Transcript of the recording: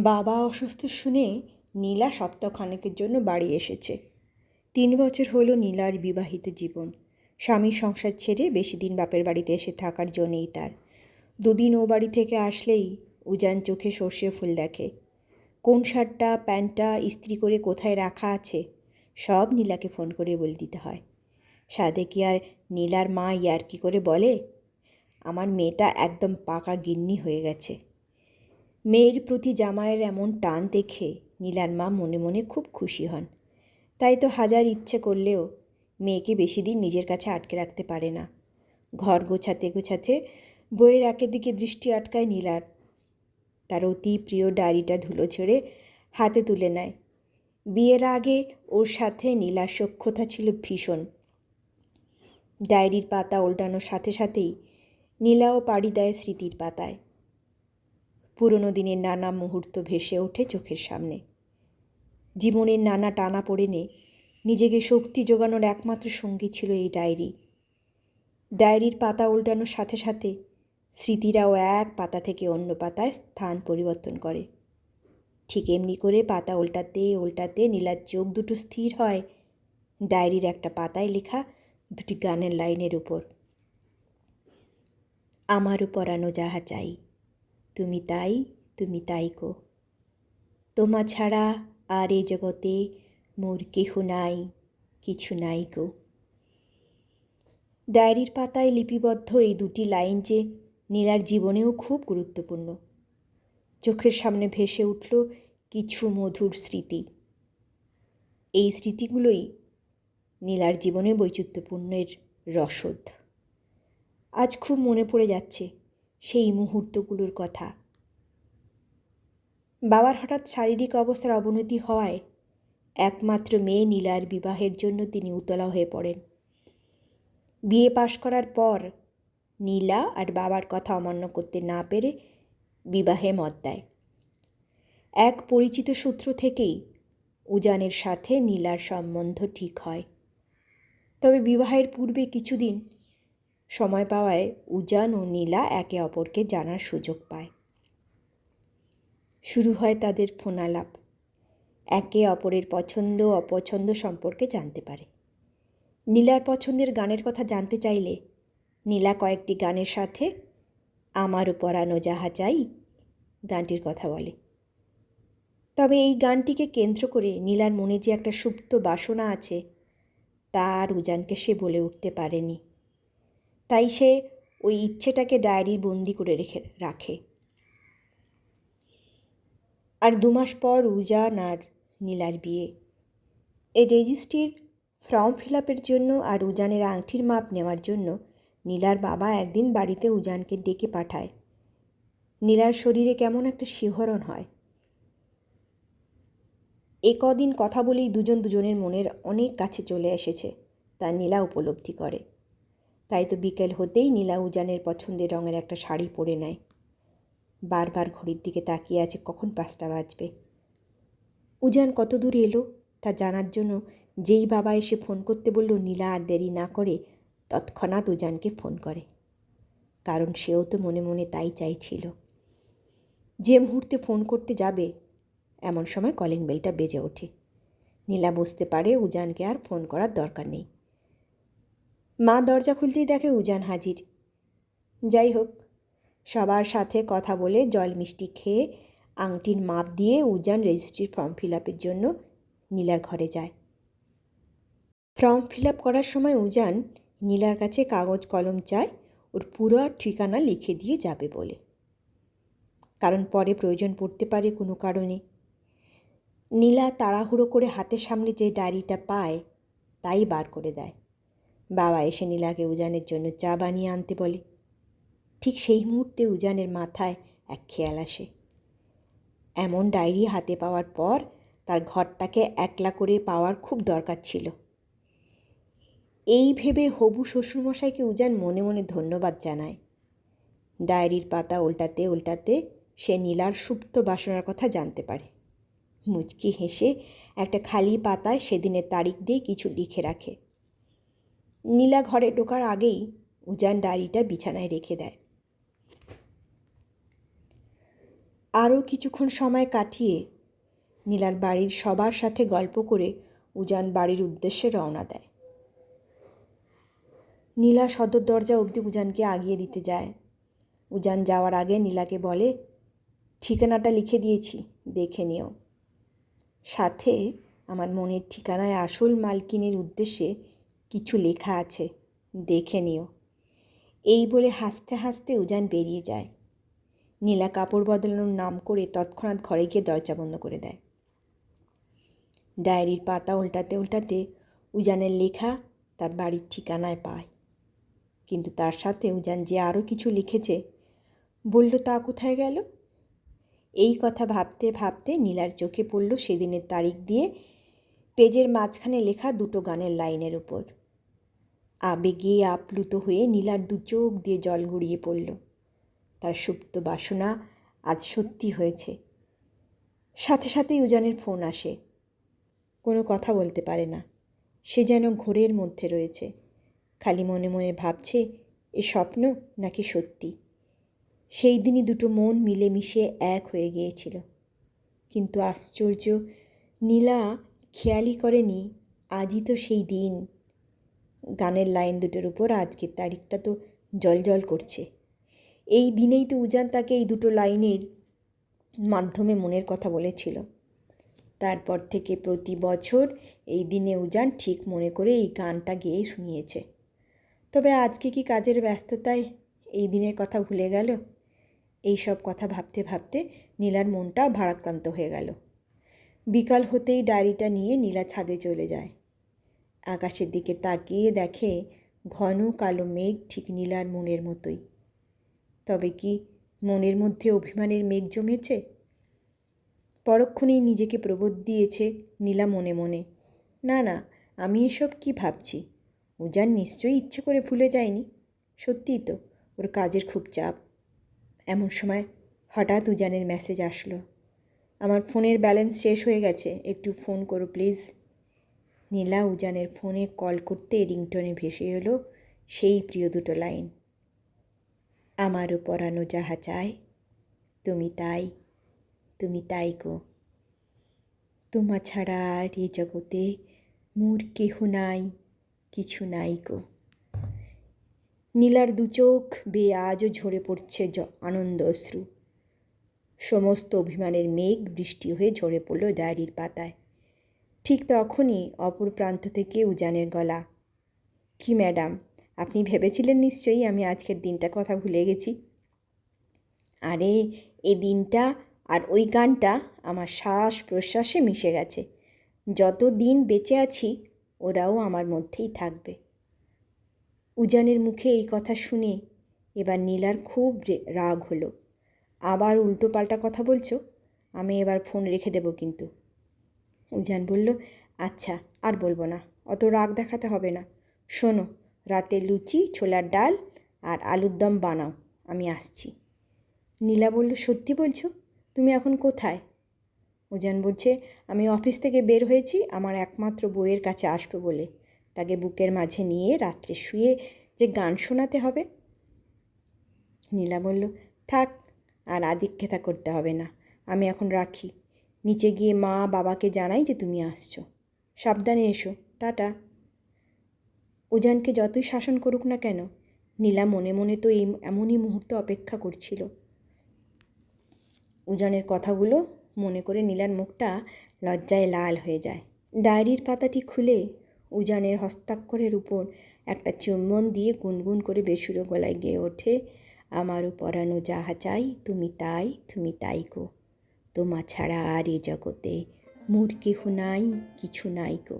বাবা অসুস্থ শুনে নীলা সপ্তাহখানেকের জন্য বাড়ি এসেছে। তিন বছর হলো নীলার বিবাহিত জীবন। স্বামীর সংসার ছেড়ে বেশি দিন বাপের বাড়িতে এসে থাকার জন্যেই তার। দুদিন ও বাড়ি থেকে আসলেই উজান চোখে সর্ষে ফুল দেখে। কোন শার্টটা, প্যান্টটা, ইস্ত্রি করে কোথায় রাখা আছে, সব নীলাকে ফোন করে বলে দিতে হয়। সাদে কি আর নীলার মা ইয়ার্কি করে বলে, আমার মেয়েটা একদম পাকা গিন্নি হয়ে গেছে। মেয়ের প্রতি জামাইয়ের এমন টান দেখে নীলার মা মনে মনে খুব খুশি হন। তাই তো হাজার ইচ্ছে করলেও মেয়েকে বেশি দিন নিজের কাছে আটকে রাখতে পারে না। ঘর গোছাতে গোছাতে বইয়ের একের দিকে দৃষ্টি আটকায় নীলার। তার অতি প্রিয় ডায়েরিটা ধুলো ছেড়ে হাতে তুলে নেয়। বিয়ের আগে ওর সাথে নীলার সখ্যতা ছিল ভীষণ। ডায়েরির পাতা উল্টানোর সাথে সাথেই নীলাও পাড়ি দেয় স্মৃতির পাতায়। পুরনো দিনের নানা মুহূর্ত ভেসে ওঠে চোখের সামনে। জীবনের নানা টানা পড়েনে নিজেকে শক্তি জোগানোর একমাত্র সঙ্গী ছিল এই ডায়েরি। ডায়েরির পাতা উল্টানোর সাথে সাথে স্মৃতিরাও এক পাতা থেকে অন্য পাতায় স্থান পরিবর্তন করে। ঠিক এমনি করে পাতা উল্টাতে উল্টাতে নীলার চোখ দুটো স্থির হয়। ডায়েরির একটা পাতায় লেখা দুটি গানের লাইনের উপর। আমারও পরানো যাহা চাই। তুমি তাই তুমি তাই কো। তোমা ছাড়া আর এ জগতে মোর কেহ নাই, কিছু নাই গো ডায়েরির পাতায় লিপিবদ্ধ এই দুটি লাইন যে নীলার জীবনেও খুব গুরুত্বপূর্ণ। চোখের সামনে ভেসে উঠল কিছু মধুর স্মৃতি। এই স্মৃতিগুলোই নীলার জীবনে বৈচিত্র্যপূর্ণের রসদ। আজ খুব মনে পড়ে যাচ্ছে সেই মুহূর্তগুলোর কথা। বাবার হঠাৎ শারীরিক অবস্থার অবনতি হওয়ায় একমাত্র মেয়ে নীলার বিবাহের জন্য তিনি উতলা হয়ে পড়েন। বিয়ে পাশ করার পর নীলা আর বাবার কথা অমান্য করতে না পেরে বিবাহে মত দেয়। এক পরিচিত সূত্র থেকেই উজানের সাথে নীলার সম্বন্ধ ঠিক হয়। তবে বিবাহের পূর্বে কিছুদিন সময় পাওয়ায় উজান ও নীলা একে অপরকে জানার সুযোগ পায়। শুরু হয় তাদের ফোনালাপ। একে অপরের পছন্দ অপছন্দ সম্পর্কে জানতে পারে। নীলার পছন্দের গানের কথা জানতে চাইলে, নীলা কয়েকটি গানের সাথে আমারও পরানো যাহা চাই গানটির কথা বলে। তবে এই গানটিকে কেন্দ্র করে নীলার মনে যে একটা সুপ্ত বাসনা আছে, তার উজানকে সে বলে উঠতে পারেনি। তাই সে ওই ইচ্ছেটাকে ডায়েরির বন্দি করে রেখে, রাখে। আর দু মাস পর উজান আর নীলার বিয়ে। এই রেজিস্ট্রির ফর্ম ফিল আপের জন্য আর উজানের আংটির মাপ নেওয়ার জন্য নীলার বাবা একদিন বাড়িতে উজানকে ডেকে পাঠায়। নীলার শরীরে কেমন একটা শিহরণ হয়। এ কদিন কথা বলেই দুজন দুজনের মনের অনেক কাছে চলে এসেছে, তা নীলা উপলব্ধি করে। তাই তো বিকেল হতেই নীলা উজানের পছন্দের রঙের একটা শাড়ি পরে নেয়। বারবার ঘড়ির দিকে তাকিয়ে আছে, কখন পাঁচটা বাজবে? উজান কত দূর এলো তা জানার জন্য যেই বাবা এসে ফোন করতে বলল, নীলা, আর দেরি না করে তৎক্ষণাৎ উজানকে ফোন করে। কারণ সেও তো মনে মনে তাই চাইছিল। যে মুহূর্তে ফোন করতে যাবে, এমন সময় কলিং বেলটা বেজে ওঠে। নীলা বুঝতে পারে উজানকে আর ফোন করার দরকার নেই। মা দরজা খুলতেই দেখে উজান হাজির। যাই হোক, সবার সাথে কথা বলে জল মিষ্টি খেয়ে আংটির মাপ দিয়ে উজান রেজিস্ট্রির ফর্ম ফিল আপের জন্য নীলার ঘরে যায়। ফর্ম ফিল আপ করার সময় উজান নীলার কাছে কাগজ কলম চায়, ওর পুরো ঠিকানা লিখে দিয়ে যাবে বলে। কারণ পরে প্রয়োজন পড়তে পারে কোনো কারণে। নীলা তাড়াহুড়ো করে হাতের সামনে যে ডায়েরিটা পায়, তাই বার করে দেয়। বাবা এসে নীলাকে উজানের জন্য চা বানিয়ে আনতে বলে। ঠিক সেই মুহূর্তে উজানের মাথায় এক খেয়াল আসে। এমন ডায়েরি হাতে পাওয়ার পর তার ঘরটাকে একলা করে পাওয়ার খুব দরকার ছিল। এই ভেবে হবু শ্বশুরমশাইকে উজান মনে মনে ধন্যবাদ জানায়। ডায়েরির পাতা উল্টাতে উল্টাতে সে নীলার সুপ্ত বাসনার কথা জানতে পারে। মুচকি হেসে একটা খালি পাতায় সেদিনের তারিখ দিয়ে কিছু লিখে রাখে। নীলা ঘরে ঢোকার আগেই উজান ডায়েরিটা বিছানায় রেখে দেয়। আরও কিছুক্ষণ সময় কাটিয়ে নীলার বাড়ির সবার সাথে গল্প করে উজান বাড়ির উদ্দেশ্যে রওনা দেয়। নীলা সদর দরজা অবধি উজানকে আগিয়ে দিতে যায়। উজান যাওয়ার আগে নীলাকে বলে, ঠিকানাটা লিখে দিয়েছি, দেখে নিও। সাথে আমার মনের ঠিকানায় আসল মালকিনের উদ্দেশ্যে কিছু লেখা আছে, দেখে নিও। এই বলে হাসতে হাসতে উজান বেরিয়ে যায়। নীলা কাপড় বদলানোর নাম করে তৎক্ষণাৎ ঘরে গিয়ে দরজা বন্ধ করে দেয়। ডায়েরির পাতা উল্টাতে উল্টাতে উজানের লেখা তার বাড়ির ঠিকানায় পায়। কিন্তু তার সাথে উজান যে আরও কিছু লিখেছে, বলল, তা কোথায় গেল? এই কথা ভাবতে ভাবতে নীলার চোখে পড়ল সেদিনের তারিখ দিয়ে পেজের মাঝখানে লেখা দুটো গানের লাইনের উপর। আবেগে আপ্লুত হয়ে নীলার দু চোখ দিয়ে জল গড়িয়ে পড়ল। তার সুপ্ত বাসনা আজ সত্যি হয়েছে। সাথে সাথেই উজানের ফোন আসে। কোনো কথা বলতে পারে না। সে যেন ঘোরের মধ্যে রয়েছে। খালি মনে মনে ভাবছে, এ স্বপ্ন নাকি সত্যি? সেই দিনই দুটো মন মিলেমিশে এক হয়ে গিয়েছিল। কিন্তু আশ্চর্য, নীলা খেয়ালই করেনি, আজই তো সেই দিন। গানের লাইন দুটোর উপর আজকের তারিখটা তো জল জল করছে। এই দিনেই তো উজান তাকে এই দুটো লাইনের মাধ্যমে মনের কথা বলেছিল। তারপর থেকে প্রতি বছর এই দিনে উজান ঠিক মনে করে এই গানটা গেয়ে শুনিয়েছে। তবে আজকে কি কাজের ব্যস্ততায় এই দিনের কথা ভুলে গেল? এই সব কথা ভাবতে ভাবতে নীলার মনটা ভারাক্রান্ত হয়ে গেল। বিকাল হতেই ডায়েরিটা নিয়ে নীলা ছাদে চলে যায়। আকাশের দিকে তাকিয়ে দেখে ঘন কালো মেঘ ঠিক নীলার মনের মতোই। তবে কি মনের মধ্যে অভিমানের মেঘ জমেছে? পরক্ষণেই নিজেকে প্রবোধ দিয়েছে নীলা মনে মনে। না না, আমি এসব কি ভাবছি? উজান নিশ্চয়ই ইচ্ছে করে ভুলে যায়নি। সত্যিই তো, ওর কাজের খুব চাপ। এমন সময় হঠাৎ উজানের মেসেজ আসলো। আমার ফোনের ব্যালেন্স শেষ হয়ে গেছে, একটু ফোন করো প্লিজ নীলা উজানের ফোনে কল করতে রিংটনে ভেসে এলো সেই প্রিয় দুটো লাইন। আমারও পরানো যাহা চায় তুমি তাই তুমি তাই গো। তোমা ছাড়া আর এ জগতে মোর কেহ নাই, কিছু নাই গো। নীলার দু চোখ বেয়ে আজও ঝরে পড়ছে আনন্দ অশ্রু। সমস্ত অভিমানের মেঘ বৃষ্টি হয়ে ঝরে পড়ল ডায়েরির পাতায়। ঠিক তখনই অপর প্রান্ত থেকে উজানের গলা, কি ম্যাডাম, আপনি ভেবেছিলেন নিশ্চয়ই আমি আজকের দিনটা কথা ভুলে গেছি? আরে, এ দিনটা আর ওই গানটা আমার শ্বাস প্রশ্বাসে মিশে গেছে। যত দিন বেঁচে আছি, ওরাও আমার মধ্যেই থাকবে। উজানের মুখে এই কথা শুনে এবার নীলার খুব রাগ হলো। আবার উল্টো পাল্টা কথা বলছো? আমি এবার ফোন রেখে দেবো কিন্তু। উজান বলল আচ্ছা আর বলব না, অত রাগ দেখাতে হবে না। শোনো, রাতে লুচি, ছোলার ডাল আর আলুর দম বানাও, আমি আসছি। নীলা বলল, সত্যি বলছো? তুমি এখন কোথায়? উজান বলছে, আমি অফিস থেকে বের হয়েছি, আমার একমাত্র বইয়ের কাছে আসবে বলে। তাকে বুকের মাঝে নিয়ে রাত্রে শুয়ে যে গান শোনাতে হবে? নীলা বলল, থাক, আর আদিক্ষেতা করতে হবে না, আমি এখন রাখি। নিচে গিয়ে মা বাবাকে জানাই যে তুমি আসছো। সাবধানে এসো। টাটা। উজানকে যতই শাসন করুক না কেন, নীলা মনে মনে তো এই, এমনই মুহূর্ত অপেক্ষা করছিল। উজানের কথাগুলো মনে করে নীলার মুখটা লজ্জায় লাল হয়ে যায়। ডায়েরির পাতাটি খুলে উজানের হস্তাক্ষরের উপর একটা চুম্বন দিয়ে গুনগুন করে বেসুরো গলায় গেয়ে ওঠে, আমারও পরানো যাহা চাই, তুমি তাই তুমি তাই গো। তোমা ছাড়া আর এ জগতে মোর কেহ নাই কিছু নাই গো।